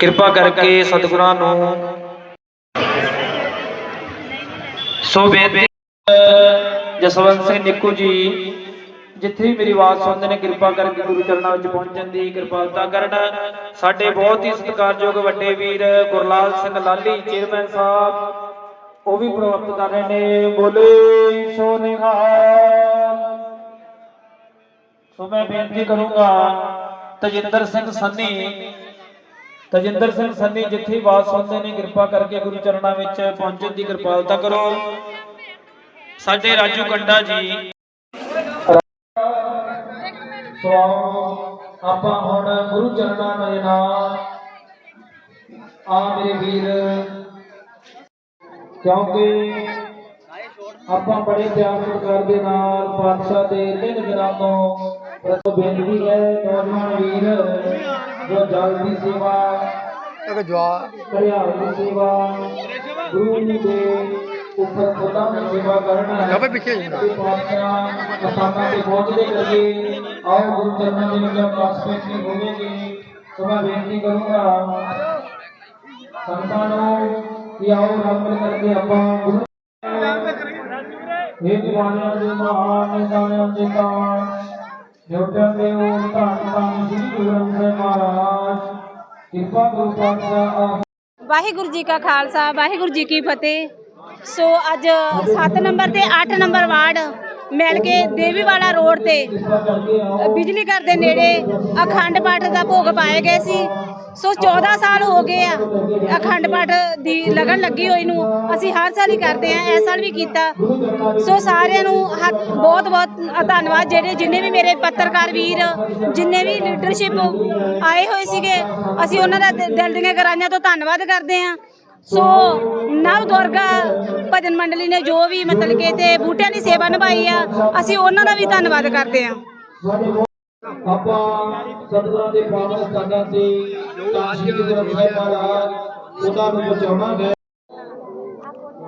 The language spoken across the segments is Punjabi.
ਕਿਰਪਾ ਕਰਕੇ ਸਤਿਗੁਰਾਂ ਨੂੰ ਸੋ ਬੇਨਤੀ ਜਸਵੰਤ ਸਿੰਘ ਨਿੱਕੂ ਜੀ, ਜਿੱਥੇ ਵੀ ਮੇਰੀ ਆਵਾਜ਼ ਸੁਣਦੇ ਨੇ, ਕਿਰਪਾ ਕਰਕੇ ਗੁਰੂ ਚਰਨਾਂ ਵਿੱਚ ਪਹੁੰਚਣ ਦੀ ਕਿਰਪਾਲਤਾ ਕਰਨ। ਸਾਡੇ ਬਹੁਤ ਹੀ ਸਤਿਕਾਰਯੋਗ ਵੱਡੇ ਵੀਰ ਗੁਰਲਾਲ ਸਿੰਘ ਲਾਲੀ ਚੇਅਰਮੈਨ ਸਾਹਿਬ, ਉਹ ਵੀ ਪ੍ਰਾਪਤ ਕਰ ਰਹੇ ਨੇ। ਬੋਲੇ ਸੋ ਨਿਹਾਲ। ਸੋ ਮੈਂ ਬੇਨਤੀ ਕਰੂੰਗਾ, ਤਜਿੰਦਰ ਸਿੰਘ ਸੰਨੀ ਤਜਿੰਦਰ ਸਿੰਘ ਸੰਨੀ ਜਿੱਥੇ ਵੀ ਸੁਣਦੇ ਨੇ, ਕਿਰਪਾ ਕਰਕੇ ਗੁਰੂ ਚਰਨਾਂ ਵਿੱਚ ਪਹੁੰਚਣ ਦੀ ਕਿਰਪਾਲਤਾ ਕਰੋ। ਸਾਡੇ ਰਾਜੂ ਕੰਡਾ ਜੀ। ਸੋ ਆਪਾਂ ਹੁਣ ਗੁਰੂ ਚਰਨਾਂ ਦੇ ਨਾਲ ਆ ਮੇਰੇ ਵੀਰ। ਕਿਉਂਕਿ ਆਪਾਂ ਬੜੇ ਪਿਆਰ ਸਤਿਕਾਰ ਦੇ ਨਾਲ ਪਾਤਸ਼ਾਹ ਦੇ ਤਿੰਨ ਦਿਨਾਂ ਤੋਂ ਪ੍ਰਤੋ ਬੇਨਤੀ ਹੈ, ਨੌਜਵਾਨ ਵੀਰ। ਜੋ ਜਲ ਦੀ ਸੇਵਾ ਇੱਕ ਜਵਾਬ ਘਰਿਆਲ ਦੀ ਸੇਵਾ ਗੁਰੂ ਜੀ ਦੇ ਉੱਪਰ ਖੁਦਾ ਦੀ ਸੇਵਾ ਕਰਨਾ ਹੈ ਗੱਬੇ ਪਿੱਛੇ ਜੀ ਤੇ ਪਾਤਸ਼ਾਹ ਅਸਾਨਾ ਤੇ ਪਹੁੰਚਦੇ ਕਰੀਏ ਆਓ ਗੁਰੂ ਚਰਨਾਂ ਦੇ ਵਿੱਚ ਪਾਸਪੋਰਟ ਨਹੀਂ ਹੋਵੇਗੀ ਸੋ ਮੈਂ ਬੇਨਤੀ ਕਰੂੰਗਾ ਸੰਤਾਂ ਨੂੰ ਕਿ ਆਓ ਰਲ ਮਿਲ ਨਿਉਟਨ ਦੇ ਉਹ ਧੰਨ ਧੰਨ ਸ੍ਰੀ ਗੁਰੂ ਗ੍ਰੰਥ ਸਾਹਿਬ ਮਹਾਰਾਜ। ਕਿਰਪਾ ਗੁਰੂ ਪਾਤਸ਼ਾਹ ਵਾਹਿਗੁਰੂ ਜੀ ਕਾ ਖਾਲਸਾ ਵਾਹਿਗੁਰੂ ਜੀ ਕੀ ਫਤਿਹ। ਸੋ ਅੱਜ 7 ਨੰਬਰ ਤੇ 8 ਨੰਬਰ ਵਾਰਡ ਮਿਲ ਕੇ ਦੇਵੀਵਾਲਾ ਰੋਡ ਤੇ ਬਿਜਲੀ ਘਰ ਦੇ ਨੇੜੇ ਅਖੰਡ ਪਾਠ ਦਾ ਭੋਗ ਪਾਏ ਗਏ ਸੀ। ਸੋ 14 ਸਾਲ ਹੋ ਗਏ ਆ, ਅਖੰਡ ਪਾਠ ਦੀ ਲਗਨ ਲੱਗੀ ਹੋਈ ਨੂੰ, ਅਸੀਂ ਹਰ ਸਾਲ ਹੀ ਕਰਦੇ ਆ ਇਸ ਸਾਲ ਵੀ ਕੀਤਾ। ਸੋ ਸਾਰਿਆਂ ਨੂੰ ਬਹੁਤ ਬਹੁਤ ਧੰਨਵਾਦ, ਜਿਹੜੇ ਜਿੰਨੇ ਵੀ ਮੇਰੇ ਪੱਤਰਕਾਰ ਵੀਰ, ਜਿੰਨੇ ਵੀ ਲੀਡਰਸ਼ਿਪ ਆਏ ਹੋਏ ਸੀਗੇ, ਅਸੀਂ ਉਹਨਾਂ ਦਾ ਦਿਲ ਦੀਆਂ ਗਰਾਈਆਂ ਤੋਂ ਧੰਨਵਾਦ ਕਰਦੇ ਆ ਸੋ ਨਵ ਦੁਰਗਾ ਭਜਨ ਮੰਡਲੀ ਨੇ ਜੋ ਵੀ ਮਤਲਬ ਕਿ ਤੇ ਬੂਟਿਆਂ ਦੀ ਸੇਵਾ ਨਿਭਾਈ ਆ, ਅਸੀਂ ਉਹਨਾਂ ਦਾ ਵੀ ਧੰਨਵਾਦ ਕਰਦੇ ਆ ਆਪਾਂ ਸਤਿਗੁਰਾਂ ਦੇ ਪਾਵਨ ਸਥਾਨਾਂ ਤੇ ਕਾਸ਼ੀ ਦੇ ਸਾਹਿਬ ਮਹਾਰਾਜ ਉਹਨਾਂ ਨੂੰ ਬਚਾਉਣਾ ਹੈ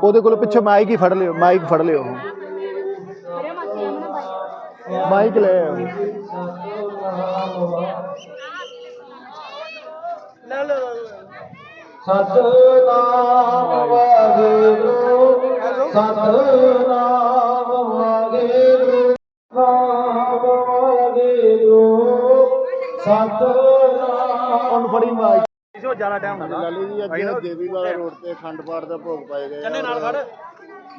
ਉਹਦੇ ਕੋਲ ਪਿੱਛੇ ਮਾਈਕ ਹੀ ਫੜ ਲਿਓ ਮਾਈਕ ਫੜ ਲਿਓ ਮਾਈਕ ਲੈ ਆਓ। ਸਤਨਾਮ ਵਾਹਿਗੁਰੂ ਸਤਨਾਮ ਲਾਲੀ ਜੀ ਅੱਜ ਦੇਵੀ ਵਾਲਾ ਰੋਡ ਤੇ ਅਖੰਡ ਪਾਠ ਦਾ ਭੋਗ ਪਾਏ ਗਏ ਚੰਨੇ ਨਾਲ ਖੜ।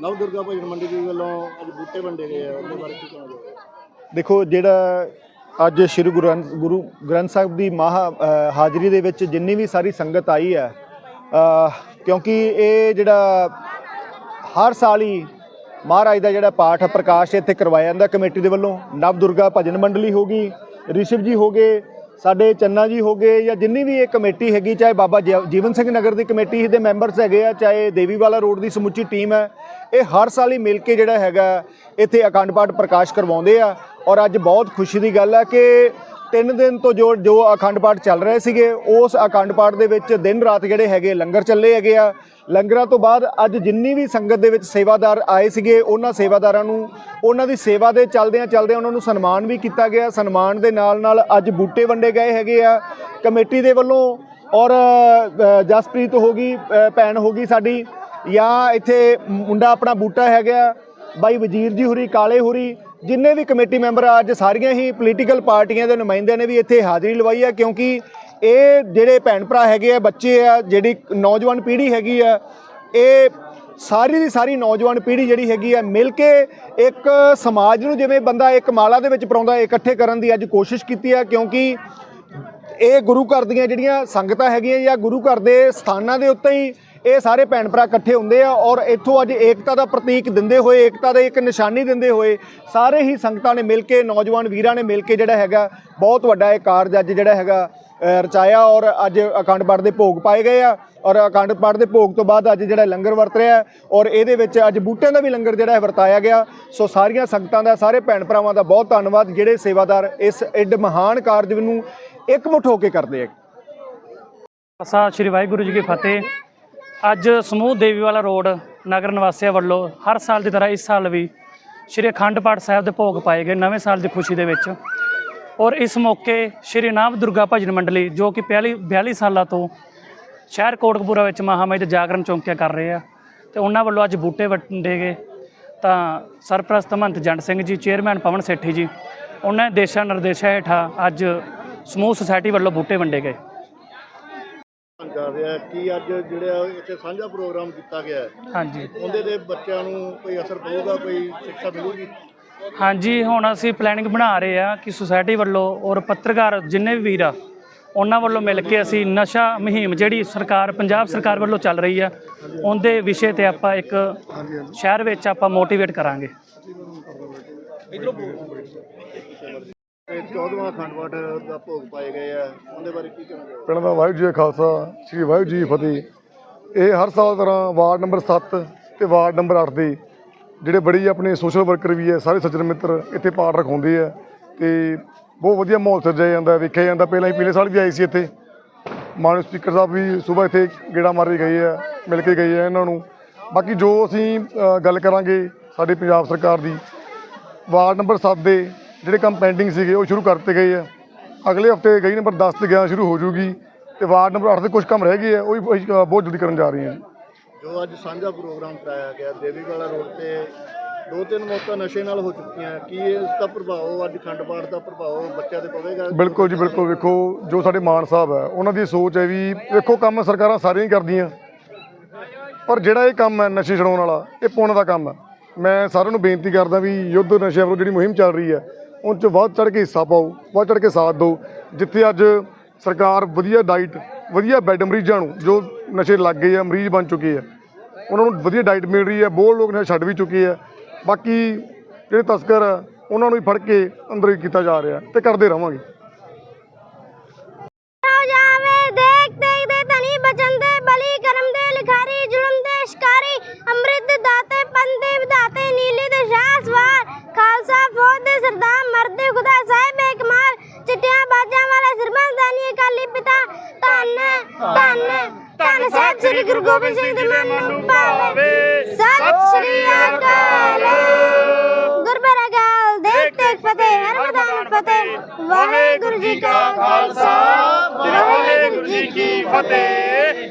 ਨਵ ਦੁਰਗਾ ਭਜਨ ਮੰਡੀ ਦੀ ਵੱਲੋਂ ਅੱਜ ਬੂਟੇ ਵੰਡੇ ਗਏ ਆ। ਉਹਦੇ ਬਾਰੇ ਕੀ ਕਹੋਗੇ ਦੇਖੋ ਜਿਹੜਾ ਅੱਜ ਸ੍ਰੀ ਗੁਰੂ ਗ੍ਰੰਥ ਗੁਰੂ ਗ੍ਰੰਥ ਸਾਹਿਬ ਦੀ ਮਹਾ ਹਾਜ਼ਰੀ ਦੇ ਵਿੱਚ ਜਿੰਨੀ ਵੀ ਸਾਰੀ ਸੰਗਤ ਆਈ ਹੈ ਅ, ਕਿਉਂਕਿ ਇਹ ਜਿਹੜਾ ਹਰ ਸਾਲ ਹੀ ਮਹਾਰਾਜ ਦਾ ਜਿਹੜਾ ਪਾਠ ਪ੍ਰਕਾਸ਼ ਇੱਥੇ ਕਰਵਾਇਆ ਜਾਂਦਾ। ਕਮੇਟੀ ਦੇ ਵੱਲੋਂ ਨਵ ਦੁਰਗਾ ਭਜਨ ਮੰਡਲੀ ਹੋ ਗਈ ਰਿਸ਼ਵ ਜੀ ਹੋ ਗਏ ਸਾਡੇ ਚੰਨਾ ਜੀ ਹੋ ਗਏ ਜਾਂ ਜਿੰਨੀ ਵੀ ਇਹ ਕਮੇਟੀ ਹੈਗੀ, ਚਾਹੇ ਬਾਬਾ ਜੀਵਨ ਸਿੰਘ ਨਗਰ ਦੀ ਕਮੇਟੀ ਦੇ ਮੈਂਬਰਸ ਹੈਗੇ ਆ, ਚਾਹੇ ਦੇਵੀਵਾਲਾ ਰੋਡ ਦੀ ਸਮੁੱਚੀ ਟੀਮ ਹੈ, ਇਹ ਹਰ ਸਾਲ ਹੀ ਮਿਲ ਕੇ ਜਿਹੜਾ ਹੈਗਾ, ਇੱਥੇ ਅਖੰਡ ਪਾਠ ਪ੍ਰਕਾਸ਼ ਕਰਵਾਉਂਦੇ ਆ। ਔਰ ਅੱਜ ਬਹੁਤ ਖੁਸ਼ੀ ਦੀ ਗੱਲ ਹੈ ਕਿ ਤਿੰਨ ਦਿਨ ਤੋਂ ਜੋ ਜੋ ਅਖੰਡ ਪਾਠ ਚੱਲ ਰਹੇ ਸੀਗੇ, ਉਸ ਅਖੰਡ ਪਾਠ ਦੇ ਵਿੱਚ ਦਿਨ ਰਾਤ ਜਿਹੜੇ ਹੈਗੇ ਲੰਗਰ ਚੱਲੇ ਹੈਗੇ ਆ ਲੰਗਰਾਂ ਤੋਂ ਬਾਅਦ ਅੱਜ ਜਿੰਨੀ ਵੀ ਸੰਗਤ ਦੇ ਵਿੱਚ ਸੇਵਾਦਾਰ ਆਏ ਸੀਗੇ, ਉਹਨਾਂ ਸੇਵਾਦਾਰਾਂ ਨੂੰ, ਉਹਨਾਂ ਦੀ ਸੇਵਾ ਦੇ ਚੱਲਦਿਆਂ ਚੱਲਦਿਆਂ ਉਹਨਾਂ ਨੂੰ ਸਨਮਾਨ ਵੀ ਕੀਤਾ ਗਿਆ। ਸਨਮਾਨ ਦੇ ਨਾਲ ਨਾਲ ਅੱਜ ਬੂਟੇ ਵੰਡੇ ਗਏ ਹੈਗੇ ਆ। ਕਮੇਟੀ ਦੇ ਵੱਲੋਂ ਔਰ ਜਸਪ੍ਰੀਤ ਹੋ ਗਈ ਭੈਣ ਹੋ ਗਈ ਸਾਡੀ, ਜਾਂ ਇੱਥੇ ਮੁੰਡਾ ਆਪਣਾ ਬੂਟਾ ਹੈਗਾ ਬਾਈ ਵਜ਼ੀਰ ਜੀ ਹੁਰੀ, ਕਾਲੇ ਹੁਰੀ, ਜਿੰਨੇ ਵੀ ਕਮੇਟੀ ਮੈਂਬਰ ਅੱਜ ਸਾਰੀਆਂ ਹੀ ਪੋਲੀਟੀਕਲ ਪਾਰਟੀਆਂ ਦੇ ਨੁਮਾਇੰਦਿਆਂ ਨੇ ਵੀ ਇੱਥੇ ਹਾਜ਼ਰੀ ਲਵਾਈ ਹੈ ਕਿਉਂਕਿ ਇਹ ਜਿਹੜੇ ਭੈਣ ਭਰਾ ਹੈਗੇ ਆ, ਬੱਚੇ ਆ, ਜਿਹੜੀ ਨੌਜਵਾਨ ਪੀੜ੍ਹੀ ਹੈਗੀ ਆ, ਇਹ ਸਾਰੀ ਦੀ ਸਾਰੀ ਨੌਜਵਾਨ ਪੀੜ੍ਹੀ ਜਿਹੜੀ ਹੈਗੀ ਆ, ਮਿਲ ਕੇ ਇੱਕ ਸਮਾਜ ਨੂੰ ਜਿਵੇਂ ਬੰਦਾ ਇੱਕ ਮਾਲਾ ਦੇ ਵਿੱਚ ਪਰਾਉਂਦਾ, ਇਕੱਠੇ ਕਰਨ ਦੀ ਅੱਜ ਕੋਸ਼ਿਸ਼ ਕੀਤੀ ਆ, ਕਿਉਂਕਿ ਇਹ ਗੁਰੂ ਘਰ ਦੀਆਂ ਜਿਹੜੀਆਂ ਸੰਗਤਾਂ ਹੈਗੀਆਂ ਜਾਂ ਗੁਰੂ ਘਰ ਦੇ ਸਥਾਨਾਂ ਦੇ ਉੱਤੇ ਹੀ ਇਹ ਸਾਰੇ ਭੈਣ ਭਰਾ ਇਕੱਠੇ ਹੁੰਦੇ ਆ ਔਰ ਇੱਥੋਂ ਅੱਜ ਏਕਤਾ ਦਾ ਪ੍ਰਤੀਕ ਦਿੰਦੇ ਹੋਏ, ਏਕਤਾ ਦੇ ਇੱਕ ਨਿਸ਼ਾਨੀ ਦਿੰਦੇ ਹੋਏ ਸਾਰੇ ਹੀ ਸੰਗਤਾਂ ਨੇ ਮਿਲ ਕੇ, ਨੌਜਵਾਨ ਵੀਰਾਂ ਨੇ ਮਿਲ ਕੇ ਜਿਹੜਾ ਹੈਗਾ, ਬਹੁਤ ਵੱਡਾ ਇਹ ਕਾਰਜ ਅੱਜ ਜਿਹੜਾ ਹੈਗਾ ਰਚਾਇਆ ਔਰ ਅੱਜ ਅਖੰਡ ਪਾਠ ਦੇ ਭੋਗ ਪਾਏ ਗਏ ਆ। ਔਰ ਅਖੰਡ ਪਾਠ ਦੇ ਭੋਗ ਤੋਂ ਬਾਅਦ ਅੱਜ ਜਿਹੜਾ ਲੰਗਰ ਵਰਤ ਰਿਹਾ ਔਰ ਇਹਦੇ ਵਿੱਚ ਅੱਜ ਬੂਟਿਆਂ ਦਾ ਵੀ ਲੰਗਰ ਜਿਹੜਾ ਹੈ ਵਰਤਾਇਆ ਗਿਆ। ਸੋ ਸਾਰੀਆਂ ਸੰਗਤਾਂ ਦਾ, ਸਾਰੇ ਭੈਣ ਭਰਾਵਾਂ ਦਾ ਬਹੁਤ ਧੰਨਵਾਦ, ਜਿਹੜੇ ਸੇਵਾਦਾਰ ਇਸ ਐਡ ਮਹਾਨ ਕਾਰਜ ਨੂੰ ਇਕਮੁੱਠ ਹੋ ਕੇ ਕਰਦੇ ਆ। ਖਾਲਸਾ, ਸ਼੍ਰੀ ਵਾਹਿਗੁਰੂ ਜੀ ਕੀ ਫਤਿਹ। ਅੱਜ ਸਮੂਹ ਦੇਵੀਵਾਲਾ ਰੋਡ, ਨਗਰ ਨਿਵਾਸੀਆਂ ਵੱਲੋਂ ਹਰ ਸਾਲ ਦੀ ਤਰ੍ਹਾਂ ਇਸ ਸਾਲ ਵੀ ਸ਼੍ਰੀ ਅਖੰਡ ਪਾਠ ਸਾਹਿਬ ਦੇ ਭੋਗ ਪਾਏ ਗਏ, ਨਵੇਂ ਸਾਲ ਦੀ ਖੁਸ਼ੀ ਦੇ ਵਿੱਚ। ਔਰ ਇਸ ਮੌਕੇ ਸ਼੍ਰੀ ਨਾਮ ਦੁਰਗਾ ਭਜਨ ਮੰਡਲੀ ਜੋ ਕਿ ਪਹਿਲੀ 42 ਸਾਲਾਂ ਤੋਂ ਸ਼ਹਿਰ ਕੋਟਕਪੂਰਾ ਵਿੱਚ ਮਹਾਮਾਈ ਦੇ ਜਾਗਰਣ ਚੌਂਕੀਆਂ ਕਰ ਰਹੇ ਆ ਤੇ ਉਹਨਾਂ ਵੱਲੋਂ ਅੱਜ ਬੂਟੇ ਵੰਡੇ ਗਏ। ਤਾਂ ਸਰਪ੍ਰਸਤ ਮਹੰਤ ਜੰਡ ਸਿੰਘ ਜੀ ਚੇਅਰਮੈਨ ਪਵਨ ਸੇਠੀ ਜੀ ਉਹਨਾਂ ਦੇ ਦੇਸ਼ਾਂ ਨਿਰਦੇਸ਼ਾਂ ਹੇਠਾਂ ਅੱਜ ਸਮੂਹ ਸੁਸਾਇਟੀ ਵੱਲੋਂ ਬੂਟੇ ਵੰਡੇ ਗਏ। ਕਰ ਰਿਹਾ ਕੀ ਅੱਜ ਜਿਹੜਾ ਇੱਥੇ ਸਾਂਝਾ ਪ੍ਰੋਗਰਾਮ ਕੀਤਾ ਗਿਆ ਹੈ ਹਾਂਜੀ। ਉਹਦੇ ਦੇ ਬੱਚਿਆਂ ਨੂੰ ਕੋਈ ਅਸਰ ਪਊਗਾ ਕੋਈ ਸਿੱਖਿਆ ਮਿਲੂਗੀ? ਹਾਂਜੀ ਹੁਣ ਅਸੀਂ ਪਲੈਨਿੰਗ ਬਣਾ ਰਹੇ ਆ ਕਿ ਸੁਸਾਇਟੀ ਵੱਲੋਂ ਔਰ ਪੱਤਰਕਾਰ ਜਿੰਨੇ ਵੀ ਵੀਰ ਆ ਉਹਨਾਂ ਵੱਲੋਂ ਮਿਲ ਕੇ ਅਸੀਂ ਨਸ਼ਾ ਮੁਹਿੰਮ ਜਿਹੜੀ ਸਰਕਾਰ ਪੰਜਾਬ ਸਰਕਾਰ ਵੱਲੋਂ ਚੱਲ ਰਹੀ ਆ ਉਹਦੇ ਵਿਸ਼ੇ ਤੇ ਆਪਾਂ ਇੱਕ ਸ਼ਹਿਰ ਵਿੱਚ ਆਪਾਂ ਮੋਟੀਵੇਟ ਕਰਾਂਗੇ। ਤੇ 14ਵਾਂ ਅਖੰਡ ਪਾਠ ਦਾ ਭੋਗ ਪਾਏ ਗਏ ਆ ਉਹਦੇ ਬਾਰੇ ਕੀ ਕਹਿਣਾ ਪਿੰਡ ਦਾ ਵਾਹਿਗੁਰੂ ਜੀ ਕਾ ਖਾਲਸਾ ਸ੍ਰੀ ਵਾਹਿਗੁਰੂ ਜੀ ਫਤਿਹ। ਇਹ ਹਰ ਸਾਲ ਤਰ੍ਹਾਂ ਵਾਰਡ ਨੰਬਰ 7 ਤੇ ਵਾਰਡ ਨੰਬਰ 8 ਦੇ ਜਿਹੜੇ ਬੜੀ ਆਪਣੇ ਸੋਸ਼ਲ ਵਰਕਰ ਵੀ ਹੈ ਸਾਰੇ ਸੱਜਣ ਮਿੱਤਰ ਇੱਥੇ ਪਾਠ ਰਖਾਉਂਦੇ ਆ ਤੇ ਬਹੁਤ ਵਧੀਆ ਮਾਹੌਲ ਸਿਰਜਿਆ ਜਾਂਦਾ ਵੇਖਿਆ ਜਾਂਦਾ। ਪਹਿਲਾਂ ਹੀ ਪਿਛਲੇ ਸਾਲ ਵੀ ਆਏ ਸੀ ਇੱਥੇ। ਮਾਨਯੋਗ ਸਪੀਕਰ ਸਾਹਿਬ ਵੀ ਸਵੇਰ ਇੱਥੇ ਗੇੜਾ ਮਾਰੇ ਗਏ ਆ ਮਿਲ ਕੇ ਗਏ ਆ ਇਹਨਾਂ ਨੂੰ। ਬਾਕੀ ਜੋ ਅਸੀਂ ਗੱਲ ਕਰਾਂਗੇ ਸਾਡੀ ਪੰਜਾਬ ਸਰਕਾਰ ਦੀ ਵਾਰਡ ਨੰਬਰ 7 ਦੇ ਜਿਹੜੇ ਕੰਮ ਪੈਂਡਿੰਗ ਸੀਗੇ ਉਹ ਸ਼ੁਰੂ ਕਰਤੇ ਗਏ ਆ। ਅਗਲੇ ਹਫ਼ਤੇ ਗਈ ਨੰਬਰ 10 ਤੇ ਗਿਆ ਸ਼ੁਰੂ ਹੋ ਜੂਗੀ ਤੇ ਵਾਰਡ ਨੰਬਰ 8 ਦੇ ਕੁਝ ਕੰਮ ਰਹਿ ਗਏ ਆ ਉਹ ਵੀ ਅਸੀਂ, ਬਹੁਤ ਜਲਦੀ ਕਰਨ ਜਾ ਰਹੇ ਹਾਂ। ਜੋ ਅੱਜ ਸਾਂਝਾ ਪ੍ਰੋਗਰਾਮ ਕਰਾਇਆ ਗਿਆ ਦੇਵੀਵਾਲਾ ਰੋਡ ਤੇ ਦੋ ਤਿੰਨ ਮੌਤਾਂ ਨਸ਼ੇ ਨਾਲ ਹੋ ਚੁੱਕੀਆਂ ਕੀ ਇਸ ਦਾ ਪ੍ਰਭਾਵ ਅੱਜ ਅਖੰਡ ਪਾਠ ਦਾ ਪ੍ਰਭਾਵ ਬੱਚਿਆਂ ਤੇ ਪਵੇਗਾ? ਬਿਲਕੁਲ ਜੀ, ਬਿਲਕੁਲ। ਵੇਖੋ, ਜੋ ਸਾਡੇ ਮਾਨ ਸਾਹਿਬ ਹੈ, ਉਹਨਾਂ ਦੀ ਸੋਚ ਹੈ ਵੀ ਵੇਖੋ, ਕੰਮ ਸਰਕਾਰਾਂ ਸਾਰੀਆਂ ਹੀ ਕਰਦੀਆਂ। ਪਰ ਜਿਹੜਾ ਇਹ ਕੰਮ ਹੈ ਨਸ਼ੇ ਛਡਾਉਣ ਵਾਲਾ, ਇਹ ਪੁੰਨ ਦਾ ਕੰਮ ਹੈ। ਮੈਂ ਸਾਰਿਆਂ ਨੂੰ ਬੇਨਤੀ ਕਰਦਾ ਵੀ ਯੁੱਧ ਨਸ਼ਿਆਂ ਵਿਰੁੱਧ ਜਿਹੜੀ ਮੁਹਿੰਮ ਚੱਲ ਰਹੀ ਹੈ ਉਹ 'ਚ ਵੱਧ ਚੜ ਕੇ ਹਿੱਸਾ ਪਾਓ, ਵੱਧ ਚੜ ਕੇ ਸਾਥ ਦਿਓ। ਜਿੱਥੇ ਅੱਜ ਸਰਕਾਰ ਵਧੀਆ ਡਾਈਟ ਵਧੀਆ ਬੈੱਡ ਮਰੀਜ਼ਾਂ ਨੂੰ, ਜੋ ਨਸ਼ੇ ਲੱਗ ਗਏ ਆ, ਮਰੀਜ਼ ਬਣ ਚੁੱਕੇ ਆ। ਉਹਨਾਂ ਨੂੰ ਵਧੀਆ ਡਾਈਟ ਮਿਲ ਰਹੀ ਹੈ ਬਹੁਤ ਲੋਕ ਨੇ ਛੱਡ ਵੀ ਚੁੱਕੇ ਆ। ਬਾਕੀ ਜਿਹੜੇ ਤਸਕਰ ਆ, ਉਹਨਾਂ ਨੂੰ ਵੀ ਫੜ ਕੇ ਅੰਦਰ ਹੀ ਕੀਤਾ ਜਾ ਰਿਹਾ ਤੇ ਕਰਦੇ ਰਵਾਂਗੇ। ਹੋ ਧੰਨ। ਧੰਨ ਸਾਹਿਬ ਸ੍ਰੀ ਗੁਰੂ ਗੋਬਿੰਦ ਸਿੰਘ ਜੀ ਨੂੰ ਪਾਵੇ ਸਤਿ ਸ੍ਰੀ ਅਕਾਲ। ਗੁਰਬਰਾ ਗਾਲ ਦੇਖ ਫਤਿਹ ਹਰ ਮੈਦਾਨ ਫਤਿਹ। ਵਾਹਿਗੁਰੂ ਜੀ ਕਾ ਖਾਲਸਾ। ਵਾਹਿਗੁਰੂ ਜੀ ਕੀ ਫਤਿਹ।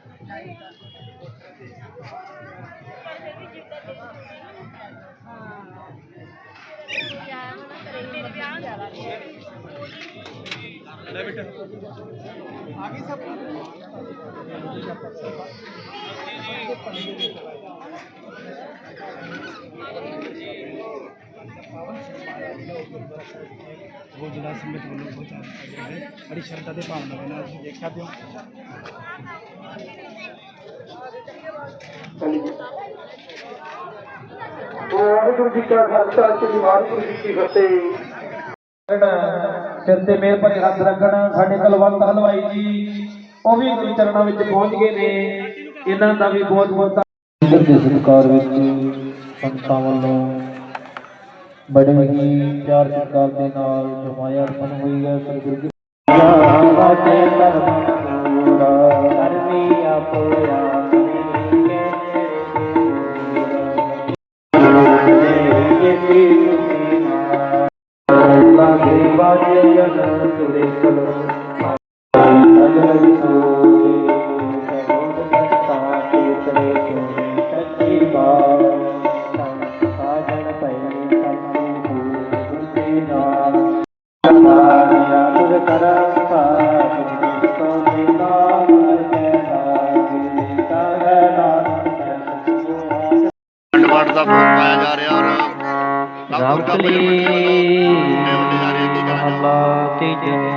ਉਹ ਜ਼ਿਲ੍ਹਾ ਸਮਿਤ ਵੱਲੋਂ ਪਹੁੰਚਾਇਆ ਗਿਆ ਹੈ ਬੜੀ ਸ਼ਰਧਾ ਦੇ ਭਾਵਨਾ ਨਾਲ ਅਸੀਂ ਦੇਖਿਆ ਤੇ ਵਾਹਿਗੁਰੂ ਜੀ ਕਾ ਖਾਲਸਾ ਸ੍ਰੀ ਵਾਹਿਗੁਰੂ ਜੀ ਕੀ ਫਤਿਹ ਸਿਰ ਤੇ ਮੇਰ ਭਰੇ ਹੱਥ ਰੱਖਣ, ਸਾਡੇ ਕਲਵੰਤ ਹਲਵਾਈ ਜੀ, ਉਹ ਵੀ ਗੁਰੂ ਚਰਨਾਂ ਵਿੱਚ ਪਹੁੰਚ ਗਏ ਨੇ। ਇਹਨਾਂ ਦਾ ਵੀ ਬਹੁਤ ਬਹੁਤ ਅੰਦਰ ਦੇ ਸਰਕਾਰ ਵਿੱਚ ਸੰਤਾਂ ਵੱਲੋਂ ਬੜੇ ਹੀ ਪਿਆਰ ਸਤਿਕਾਰ ਦੇ ਨਾਲ ਜਮਾਇਆ ਅਰਪਣ ਹੋਈ ਹੈ, ਸ੍ਰੀ ਜੀ। ਬਾਜੇ ਜਨ ਸੁਰੇ ਕਲੋ ਪਾਠ ਦਾ ਭੋਗ ਪਾਇਆ ਜਾ ਰਿਹਾ ਔਰ ਨਵ ਦੁਰਗਾ ਭਜਨ ਮੰਡਲੀ ਵੱਲੋਂ ਬੂਟੇ ਵੰਡੇ ਜਾ। ਰਹੇ। ਕੀ ਕਹਿਣਾ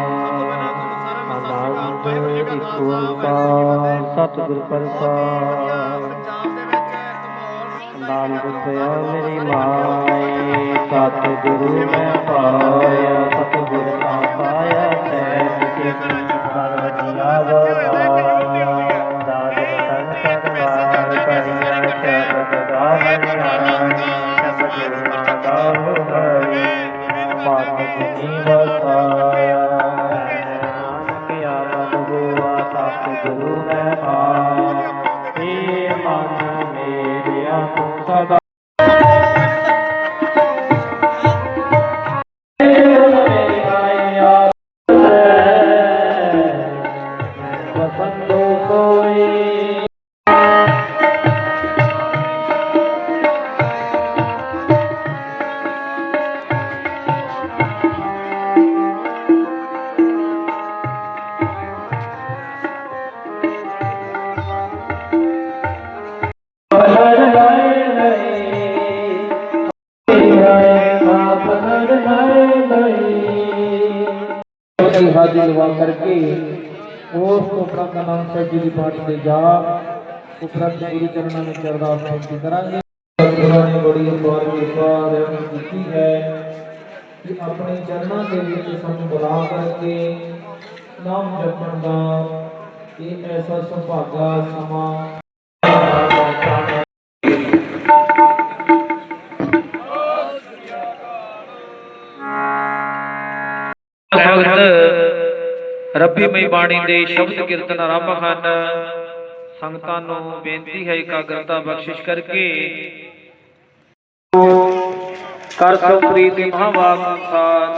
ਆਨੰਦ ਇੱਕ ਓੰਕਾਰ ਸਤਿਗੁਰ ਪ੍ਰਸਾਦ। ਆਨੰਦ ਪਿਆ ਮੇਰੀ ਮਾਏ ਸਤਿਗੁਰੂ ਮੈਂ ਪਾਇਆ ਸਤਿਗੁਰ ਦੀ ਹਾਜ਼ਰੀ ਲਵਾ ਕਰਕੇ ਉਸ ਉਪਰੰਤ ਨਾਮ ਸਾਹਿਬ ਜੀ ਦੀ ਪਾਠ ਦੇ ਜਾ ਉਪਰੰਤ ਗੁਰੂ ਚਰਨਾਂ ਵਿੱਚ ਅਰਦਾਸ ਬੇਨਤੀ ਕਰਾਂਗੇ। ਸਤਿਗੁਰਾਂ ਨੇ ਬੜੀ ਅਪਾਰ ਕਿਰਪਾ ਰਹਿਮਤ ਕੀਤੀ ਹੈ ਕਿ ਆਪਣੇ ਚਰਨਾਂ ਦੇ ਵਿੱਚ ਸਾਨੂੰ ਬੁਲਾ ਕਰਕੇ ਨਾਮ ਜਪਣ ਦਾ ਇਹ ਐਸਾ ਸੁਭਾਗਾ ਸਮਾਂ ਰੱਬੀ ਮਈ ਬਾਣੀ ਦੇ ਸ਼ਬਦ ਕੀਰਤਨ ਆਰੰਭ ਹਨ। ਸੰਗਤਾਂ ਨੂੰ ਬੇਨਤੀ ਹੈ ਇਕਾਗਰਤਾ ਬਖਸ਼ਿਸ਼ ਕਰਕੇ ਕਰ ਸੋ ਪ੍ਰੀਤ ਮਹਾਵਾਗ ਅਨੁਸਾਰ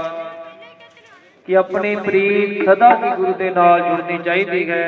ਕਿ ਆਪਣੀ ਪ੍ਰੀਤ ਸਦਾ ਹੀ ਗੁਰੂ ਦੇ ਨਾਲ ਜੁੜਨੀ ਚਾਹੀਦੀ ਹੈ।